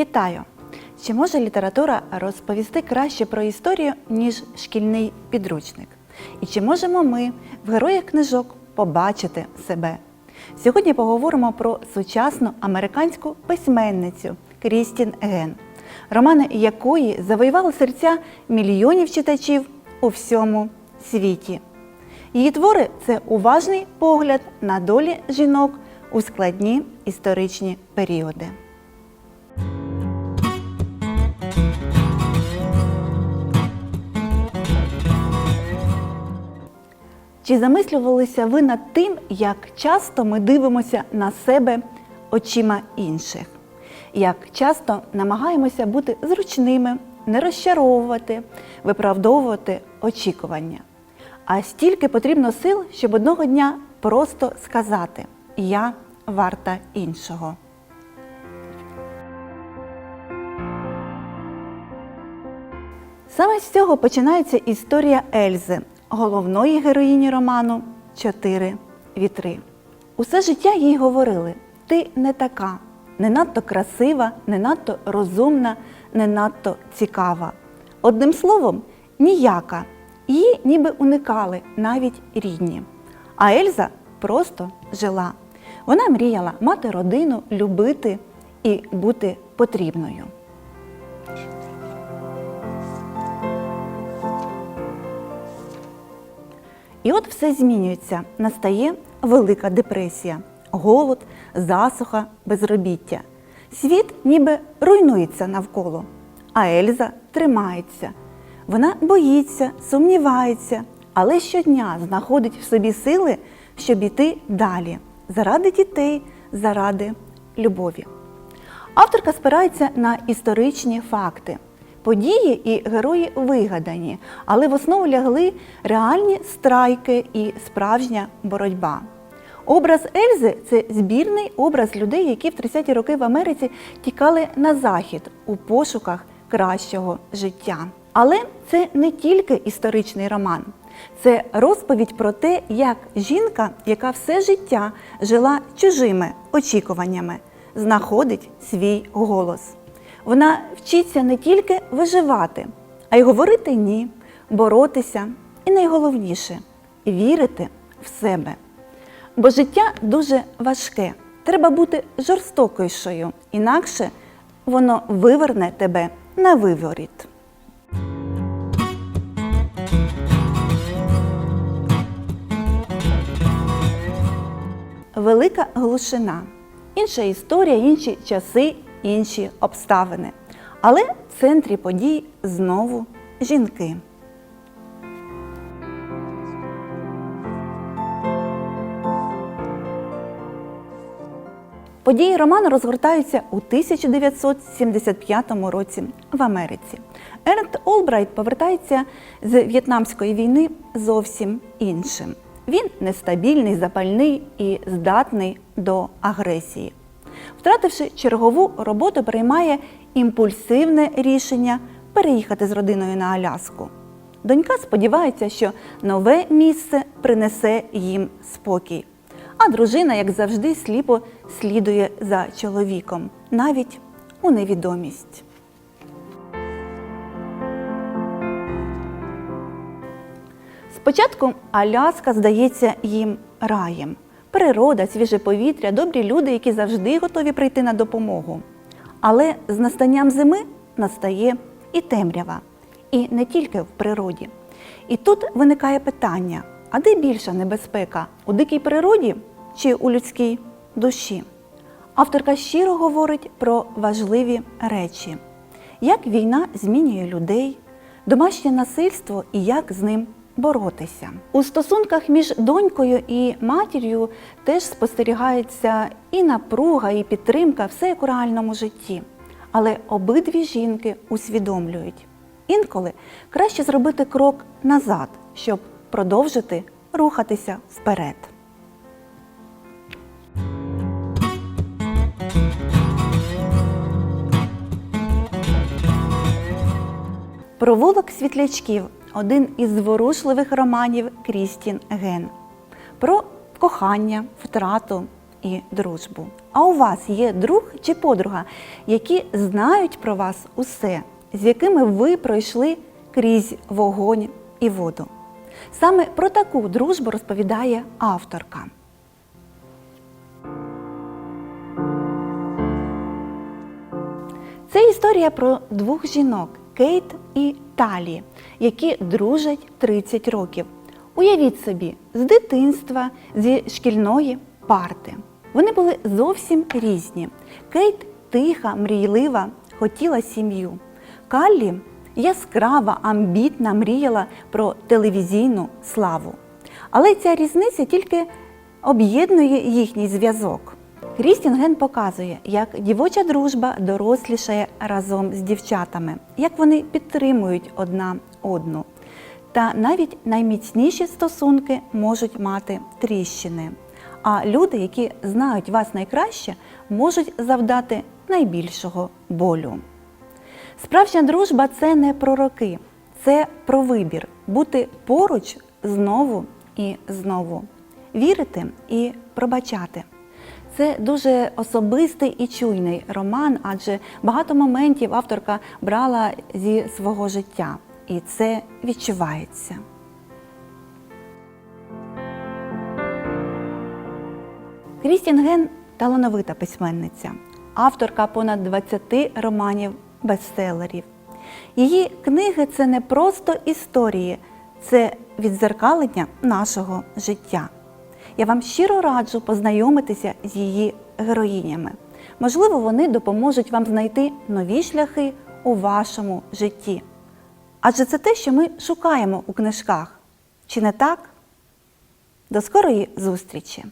Вітаю! Чи може література розповісти краще про історію, ніж шкільний підручник? І чи можемо ми в героях книжок побачити себе? Сьогодні поговоримо про сучасну американську письменницю Крістін Ген, романи якої завоювали серця мільйонів читачів у всьому світі. Її твори це уважний погляд на долі жінок у складні історичні періоди. Чи замислювалися ви над тим, як часто ми дивимося на себе очима інших? Як часто намагаємося бути зручними, не розчаровувати, виправдовувати очікування? А стільки потрібно сил, щоб одного дня просто сказати Я варта іншого. Саме з цього починається історія Ельзи, головної героїні роману Чотири вітри. Усе життя їй говорили: ти не така, не надто красива, не надто розумна, не надто цікава. Одним словом, ніяка. Її ніби уникали навіть рідні. А Ельза просто жила. Вона мріяла мати родину, любити і бути потрібною. І от все змінюється. Настає велика депресія, голод, засуха, безробіття. Світ ніби руйнується навколо, а Ельза тримається. Вона боїться, сумнівається, але щодня знаходить в собі сили, щоб іти далі заради дітей, заради любові. Авторка спирається на історичні факти. Події і герої вигадані, але в основу лягли реальні страйки і справжня боротьба. Образ Ельзи це збірний образ людей, які в 30-ті роки в Америці тікали на захід у пошуках кращого життя. Але це не тільки історичний роман, це розповідь про те, як жінка, яка все життя жила чужими очікуваннями, знаходить свій голос. Вона вчиться не тільки виживати, а й говорити ні, боротися і найголовніше вірити в себе. Бо життя дуже важке. Треба бути жорстокішою, інакше воно виверне тебе на виворіт. Велика глушина. Інша історія, інші часи, інші обставини. Але в центрі подій знову жінки. Події роману розгортаються у 1975 році в Америці. Ернт Олбрайт повертається з В'єтнамської війни зовсім іншим. Він нестабільний, запальний і здатний до агресії. Втративши чергову роботу, приймає імпульсивне рішення переїхати з родиною на Аляску. Донька сподівається, що нове місце принесе їм спокій. А дружина, як завжди, сліпо слідує за чоловіком, навіть у невідомість. Спочатку Аляска здається їм раєм. Природа, свіже повітря, добрі люди, які завжди готові прийти на допомогу. Але з настанням зими настає і темрява, і не тільки в природі. І тут виникає питання: а де більша небезпека у дикій природі чи у людській душі? Авторка щиро говорить про важливі речі, як війна змінює людей, домашнє насильство і як з ним боротися. У стосунках між донькою і матір'ю теж спостерігається і напруга, і підтримка, все як у реальному житті. Але обидві жінки усвідомлюють, інколи краще зробити крок назад, щоб продовжити рухатися вперед. Провулок світлячків один із зворушливих романів Крістін Ген. Про кохання, втрату, і дружбу. А у вас є друг чи подруга, які знають про вас усе, з якими ви пройшли крізь вогонь і воду. Саме про таку дружбу розповідає авторка. Це історія про двох жінок Кейт і Талі, які дружать 30 років. Уявіть собі, з дитинства, зі шкільної парти. Вони були зовсім різні. Кейт тиха, мрійлива, хотіла сім'ю. Каллі яскрава, амбітна мріяла про телевізійну славу. Але ця різниця тільки об'єднує їхній зв'язок. Крістінген показує, як дівоча дружба дорослішає разом з дівчатами, як вони підтримують одна одну. Та навіть найміцніші стосунки можуть мати тріщини. А люди, які знають вас найкраще, можуть завдати найбільшого болю. Справжня дружба це не про роки, це про вибір бути поруч знову і знову, вірити і пробачати. Це дуже особистий і чуйний роман, адже багато моментів авторка брала зі свого життя, і це відчувається. Крістінген талановита письменниця, авторка понад 20 романів бестселерів. Її книги це не просто історії, це відзеркалення нашого життя. Я вам щиро раджу познайомитися з її героїнями. Можливо, вони допоможуть вам знайти нові шляхи у вашому житті. Адже це те, що ми шукаємо у книжках. Чи не так? До скорої зустрічі!